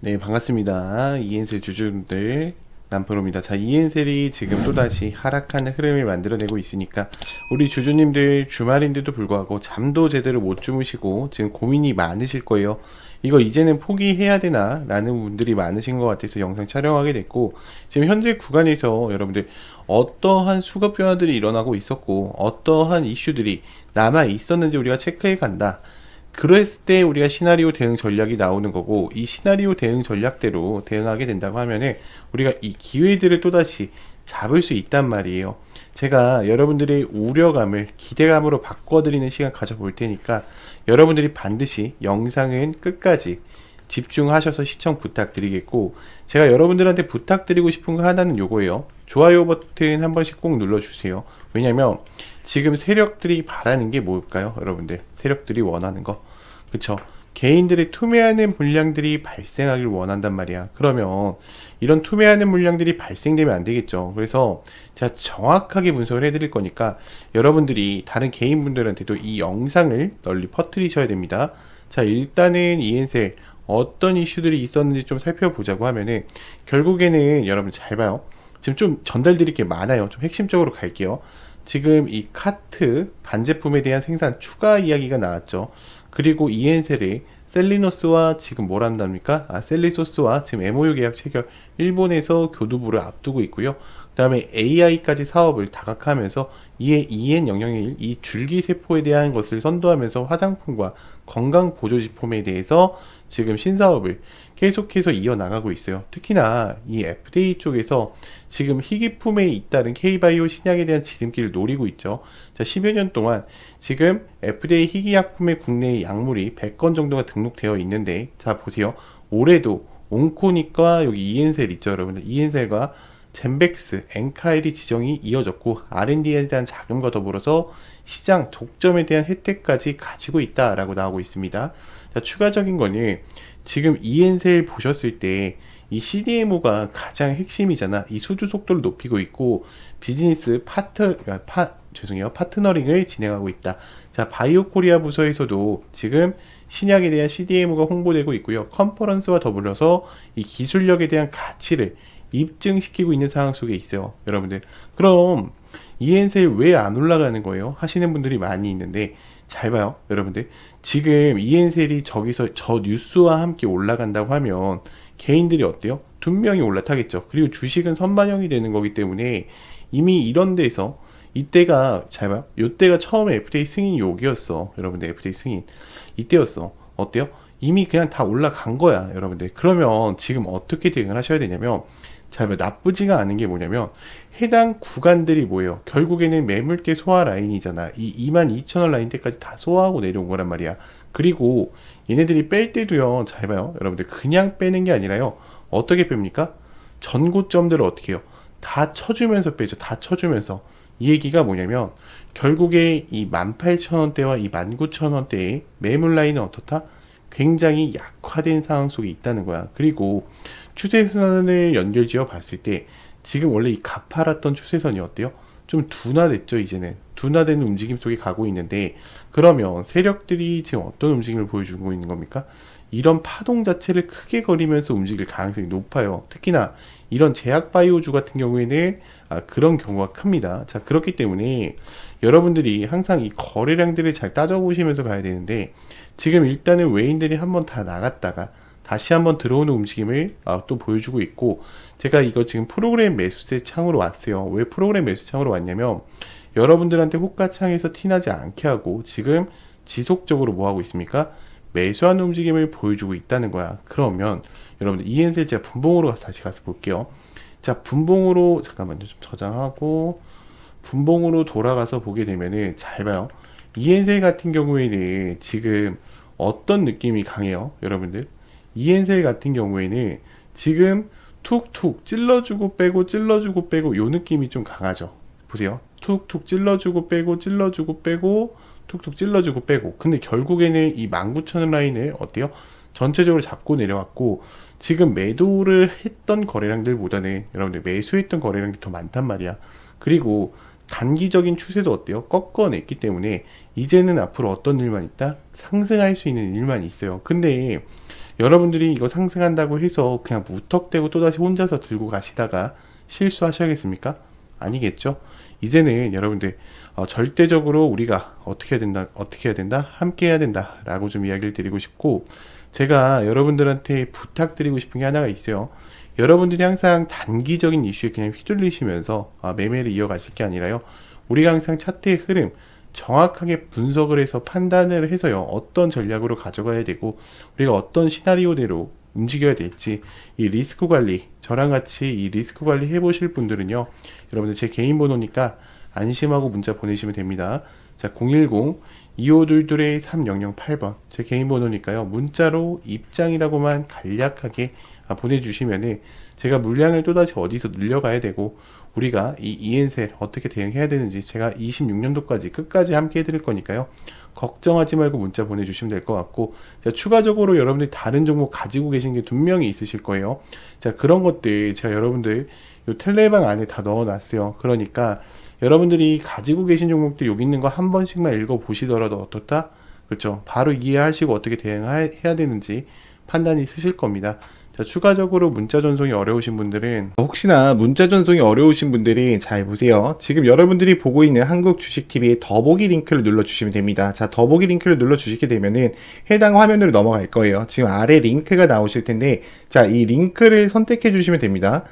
네, 반갑습니다. 이엔셀 주주분들 남프로입니다. 자, 이엔셀이 지금 또다시 하락하는 흐름을 만들어내고 있으니까 우리 주주님들 주말인데도 불구하고 잠도 제대로 못 주무시고 지금 고민이 많으실 거예요. 이거 이제는 포기해야 되나? 라는 분들이 많으신 것 같아서 영상 촬영하게 됐고 지금 현재 구간에서 여러분들 어떠한 수급 변화들이 일어나고 있었고 어떠한 이슈들이 남아 있었는지 우리가 체크해 간다. 그랬을 때 우리가 시나리오 대응 전략이 나오는 거고 이 시나리오 대응 전략대로 대응하게 된다고 하면은 우리가 이 기회들을 또다시 잡을 수 있단 말이에요. 제가 여러분들의 우려감을 기대감으로 바꿔드리는 시간 가져볼 테니까 여러분들이 반드시 영상은 끝까지 집중하셔서 시청 부탁드리겠고 제가 여러분들한테 부탁드리고 싶은 거 하나는 요거예요. 좋아요 버튼 한 번씩 꼭 눌러주세요. 왜냐면 지금 세력들이 바라는 게 뭘까요? 여러분들 세력들이 원하는 거 그쵸? 개인들의 투매하는 물량들이 발생하길 원한단 말이야. 그러면 이런 투매하는 물량들이 발생되면 안 되겠죠. 그래서 제가 정확하게 분석을 해드릴 거니까 여러분들이 다른 개인분들한테도 이 영상을 널리 퍼뜨리셔야 됩니다. 자, 일단은 이엔셀 어떤 이슈들이 있었는지 좀 살펴보자고 하면은 결국에는 여러분 잘 봐요. 지금 좀 전달드릴 게 많아요. 좀 핵심적으로 갈게요. 지금 이 카트 반제품에 대한 생산 추가 이야기가 나왔죠. 그리고 이엔셀이 셀리노스와 지금 뭘 한답니까? 아, 셀리소스와 지금 MOU 계약 체결 일본에서 교두부를 앞두고 있고요. 그 다음에 AI까지 사업을 다각하면서 이에 EN 영영일 이 줄기 세포에 대한 것을 선도하면서 화장품과 건강 보조 제품에 대해서 지금 신사업을 계속해서 이어나가고 있어요. 특히나 이 FDA 쪽에서 지금 희귀품에 잇따른 K바이오 신약에 대한 지름길을 노리고 있죠. 자, 10여 년 동안 지금 FDA 희귀약품의 국내 약물이 100건 정도가 등록되어 있는데, 자, 보세요. 올해도 온코닉과 여기 이엔셀 있죠, 여러분들. 이엔셀과 젠백스, 엔카일이 지정이 이어졌고 R&D에 대한 자금과 더불어서 시장 독점에 대한 혜택까지 가지고 있다라고 나오고 있습니다. 자, 추가적인 거는 지금 이엔셀 보셨을 때 이 CDMO가 가장 핵심이잖아. 이 수주 속도를 높이고 있고 비즈니스 파트 아, 파 죄송해요 파트너링을 진행하고 있다. 자 바이오 코리아 부서에서도 지금 신약에 대한 CDMO가 홍보되고 있고요. 컨퍼런스와 더불어서 이 기술력에 대한 가치를 입증시키고 있는 상황 속에 있어요. 여러분들. 그럼 이엔셀 왜 안 올라가는 거예요? 하시는 분들이 많이 있는데 잘 봐요. 여러분들. 지금 이엔셀이 저기서 저 뉴스와 함께 올라간다고 하면 개인들이 어때요? 두 명이 올라타겠죠. 그리고 주식은 선반영이 되는 거기 때문에 이미 이런 데서 이때가 잘 봐요. 이때가 처음에 FDA 승인 여기였어. 여러분들 FDA 승인 이때였어. 어때요? 이미 그냥 다 올라간 거야, 여러분들. 그러면 지금 어떻게 대응을 하셔야 되냐면 잘 봐요. 나쁘지가 않은 게 뭐냐면 해당 구간들이 뭐예요? 결국에는 매물대 소화 라인이잖아. 이 22,000원 라인 때까지 다 소화하고 내려온 거란 말이야. 그리고 얘네들이 뺄 때도요. 잘 봐요. 여러분들 그냥 빼는 게 아니라요. 어떻게 뺍니까? 전고점들을 어떻게 해요? 다 쳐주면서 빼죠. 다 쳐주면서. 이 얘기가 뭐냐면 결국에 이 18,000원대와 이 19,000원대의 매물 라인은 어떻다? 굉장히 약화된 상황 속에 있다는 거야. 그리고 추세선을 연결지어 봤을 때 지금 원래 이 가파랐던 추세선이 어때요? 좀 둔화됐죠, 이제는. 둔화되는 움직임 속에 가고 있는데, 그러면 세력들이 지금 어떤 움직임을 보여주고 있는 겁니까? 이런 파동 자체를 크게 거리면서 움직일 가능성이 높아요. 특히나 이런 제약 바이오주 같은 경우에는 아, 그런 경우가 큽니다. 자, 그렇기 때문에 여러분들이 항상 이 거래량들을 잘 따져보시면서 가야 되는데, 지금 일단은 외인들이 한번 다 나갔다가 다시 한번 들어오는 움직임을 아, 또 보여주고 있고 제가 이거 지금 프로그램 매수세 창으로 왔어요. 왜 프로그램 매수 창으로 왔냐면 여러분들한테 호가 창에서 티나지 않게 하고 지금 지속적으로 뭐 하고 있습니까? 매수하는 움직임을 보여주고 있다는 거야. 그러면 여러분들 이엔셀 제가 분봉으로 다시 가서 볼게요. 자 분봉으로 잠깐만요 좀 저장하고 분봉으로 돌아가서 보게 되면은 잘 봐요. 이엔셀 같은 경우에는 지금 어떤 느낌이 강해요, 여러분들? 이엔셀 같은 경우에는 지금 툭툭 찔러주고 빼고 찔러주고 빼고 요 느낌이 좀 강하죠. 보세요. 툭툭 찔러주고 빼고 찔러주고 빼고 툭툭 찔러주고 빼고 근데 결국에는 이 19,000원 라인을 어때요? 전체적으로 잡고 내려왔고 지금 매도를 했던 거래량들보다는 여러분들 매수했던 거래량이 더 많단 말이야. 그리고 단기적인 추세도 어때요? 꺾어냈기 때문에 이제는 앞으로 어떤 일만 있다? 상승할 수 있는 일만 있어요. 근데 여러분들이 이거 상승한다고 해서 그냥 무턱대고 또다시 혼자서 들고 가시다가 실수하셔야겠습니까? 아니겠죠? 이제는 여러분들 어, 절대적으로 우리가 어떻게 해야 된다, 어떻게 해야 된다, 함께 해야 된다라고 좀 이야기를 드리고 싶고 제가 여러분들한테 부탁드리고 싶은 게 하나가 있어요. 여러분들이 항상 단기적인 이슈에 그냥 휘둘리시면서 아, 매매를 이어가실 게 아니라요. 우리가 항상 차트의 흐름 정확하게 분석을 해서 판단을 해서요. 어떤 전략으로 가져가야 되고 우리가 어떤 시나리오대로 움직여야 될지 이 리스크 관리 저랑 같이 이 리스크 관리 해보실 분들은요. 여러분들 제 개인 번호니까 안심하고 문자 보내시면 됩니다. 자, 010 2522의 3008번 제 개인 번호니까요. 문자로 입장이라고만 간략하게 아, 보내주시면은 제가 물량을 또다시 어디서 늘려가야 되고 우리가 이 이엔셀 어떻게 대응해야 되는지 제가 26년도까지 끝까지 함께 해드릴 거니까요. 걱정하지 말고 문자 보내주시면 될 것 같고 자, 추가적으로 여러분들이 다른 종목 가지고 계신 게 분명히 있으실 거예요. 자 그런 것들 제가 여러분들 요 텔레방 안에 다 넣어놨어요. 그러니까 여러분들이 가지고 계신 종목들 여기 있는 거 한 번씩만 읽어 보시더라도 어떻다? 그렇죠. 바로 이해하시고 어떻게 대응해야 되는지 판단이 있으실 겁니다. 자, 추가적으로 문자 전송이 어려우신 분들은 혹시나 문자 전송이 어려우신 분들이 잘 보세요. 지금 여러분들이 보고 있는 한국 주식 TV의 더보기 링크를 눌러 주시면 됩니다. 자, 더보기 링크를 눌러 주시게 되면은 해당 화면으로 넘어갈 거예요. 지금 아래 링크가 나오실 텐데 자, 이 링크를 선택해 주시면 됩니다.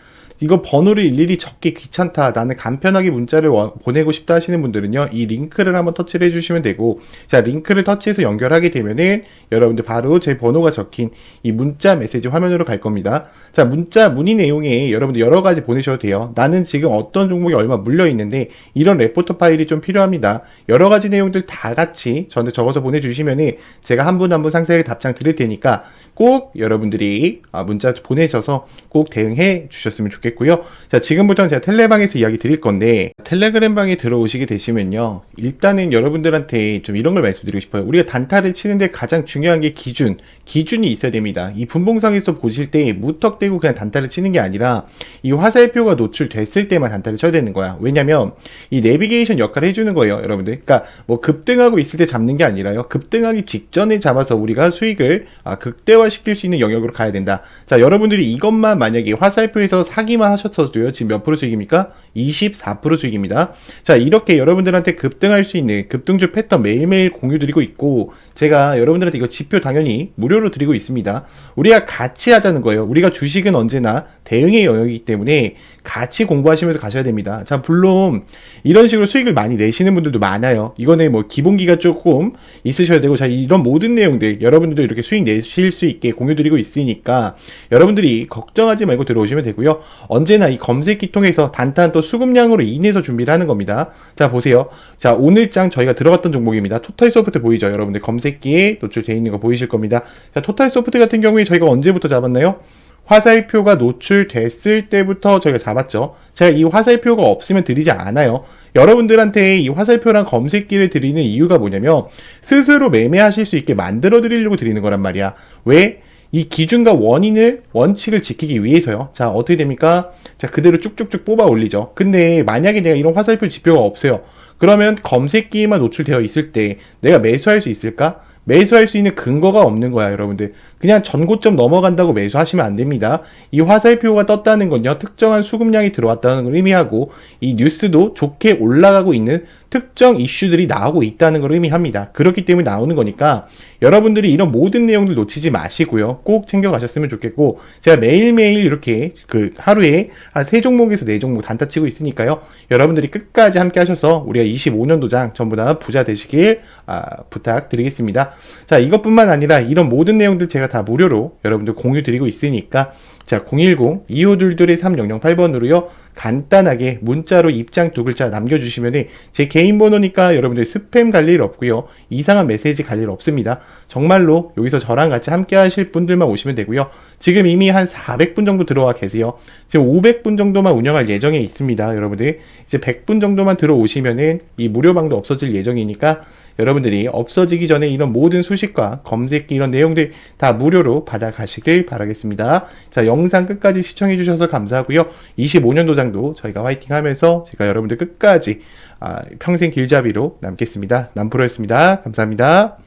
이거 번호를 일일이 적기 귀찮다. 나는 간편하게 문자를 워- 보내고 싶다 하시는 분들은요. 이 링크를 한번 터치를 해주시면 되고, 자, 링크를 터치해서 연결하게 되면은 여러분들 바로 제 번호가 적힌 이 문자 메시지 화면으로 갈 겁니다. 자, 문자 문의 내용에 여러분들 여러 가지 보내셔도 돼요. 나는 지금 어떤 종목이 얼마 물려 있는데 이런 레포터 파일이 좀 필요합니다. 여러 가지 내용들 다 같이 저한테 적어서 보내주시면은 제가 한 분 한분 상세하게 답장 드릴 테니까 꼭 여러분들이 아, 문자 보내셔서 꼭 대응해 주셨으면 좋겠 고요. 자, 지금부터는 제가 텔레방에서 이야기 드릴 건데 텔레그램 방에 들어오시게 되시면요. 일단은 여러분들한테 좀 이런 걸 말씀드리고 싶어요. 우리가 단타를 치는데 가장 중요한 게 기준, 기준이 있어야 됩니다. 이 분봉상에서 보실 때 무턱대고 그냥 단타를 치는 게 아니라 이 화살표가 노출됐을 때만 단타를 쳐야 되는 거야. 왜냐면 이 내비게이션 역할을 해주는 거예요, 여러분들. 그러니까 뭐 급등하고 있을 때 잡는 게 아니라요. 급등하기 직전에 잡아서 우리가 수익을 아, 극대화시킬 수 있는 영역으로 가야 된다. 자, 여러분들이 이것만 만약에 화살표에서 사기 만 하셨어도요. 지금 몇 프로 수익입니까? 24% 수익입니다. 자, 이렇게 여러분들한테 급등할 수 있는 급등주 패턴 매일매일 공유 드리고 있고 제가 여러분들한테 이거 지표 당연히 무료로 드리고 있습니다. 우리가 같이 하자는 거예요. 우리가 주식은 언제나 대응의 영역이기 때문에 같이 공부하시면서 가셔야 됩니다. 자, 물론 이런 식으로 수익을 많이 내시는 분들도 많아요. 이거는 뭐 기본기가 조금 있으셔야 되고 자, 이런 모든 내용들 여러분들도 이렇게 수익 내실 수 있게 공유 드리고 있으니까 여러분들이 걱정하지 말고 들어오시면 되고요. 언제나 이 검색기 통해서 단탄 또 수급량으로 인해서 준비를 하는 겁니다. 자, 보세요. 자, 오늘 장 저희가 들어갔던 종목입니다. 토탈 소프트 보이죠? 여러분들 검색기에 노출되어 있는 거 보이실 겁니다. 자, 토탈 소프트 같은 경우에 저희가 언제부터 잡았나요? 화살표가 노출됐을 때부터 저희가 잡았죠. 제가 이 화살표가 없으면 드리지 않아요. 여러분들한테 이 화살표랑 검색기를 드리는 이유가 뭐냐면 스스로 매매하실 수 있게 만들어 드리려고 드리는 거란 말이야. 왜? 이 기준과 원인을 원칙을 지키기 위해서요. 자, 어떻게 됩니까? 자, 그대로 쭉쭉쭉 뽑아 올리죠. 근데 만약에 내가 이런 화살표 지표가 없어요. 그러면 검색기에만 노출되어 있을 때 내가 매수할 수 있을까? 매수할 수 있는 근거가 없는 거야, 여러분들. 그냥 전고점 넘어간다고 매수하시면 안 됩니다. 이 화살표가 떴다는 건요, 특정한 수급량이 들어왔다는 걸 의미하고, 이 뉴스도 좋게 올라가고 있는 특정 이슈들이 나오고 있다는 걸 의미합니다. 그렇기 때문에 나오는 거니까, 여러분들이 이런 모든 내용들 놓치지 마시고요. 꼭 챙겨가셨으면 좋겠고, 제가 매일매일 이렇게 그 하루에 한 세 종목에서 네 종목 단타 치고 있으니까요. 여러분들이 끝까지 함께 하셔서 우리가 25년도장 전부 다 부자 되시길 아, 부탁드리겠습니다. 자, 이것뿐만 아니라 이런 모든 내용들 제가 다 무료로 여러분들 공유 드리고 있으니까 자, 010-2522-3008번으로요. 간단하게 문자로 입장 두 글자 남겨주시면 제 개인 번호니까 여러분들 스팸 갈 일 없고요. 이상한 메시지 갈 일 없습니다. 정말로 여기서 저랑 같이 함께 하실 분들만 오시면 되고요. 지금 이미 한 400분 정도 들어와 계세요. 지금 500분 정도만 운영할 예정에 있습니다. 여러분들 이제 100분 정도만 들어오시면은 이 무료방도 없어질 예정이니까 여러분들이 없어지기 전에 이런 모든 수식과 검색기 이런 내용들 다 무료로 받아가시길 바라겠습니다. 자, 영상 끝까지 시청해 주셔서 감사하고요. 25년도 장도 저희가 화이팅 하면서 제가 여러분들 끝까지 아, 평생 길잡이로 남겠습니다. 남프로였습니다. 감사합니다.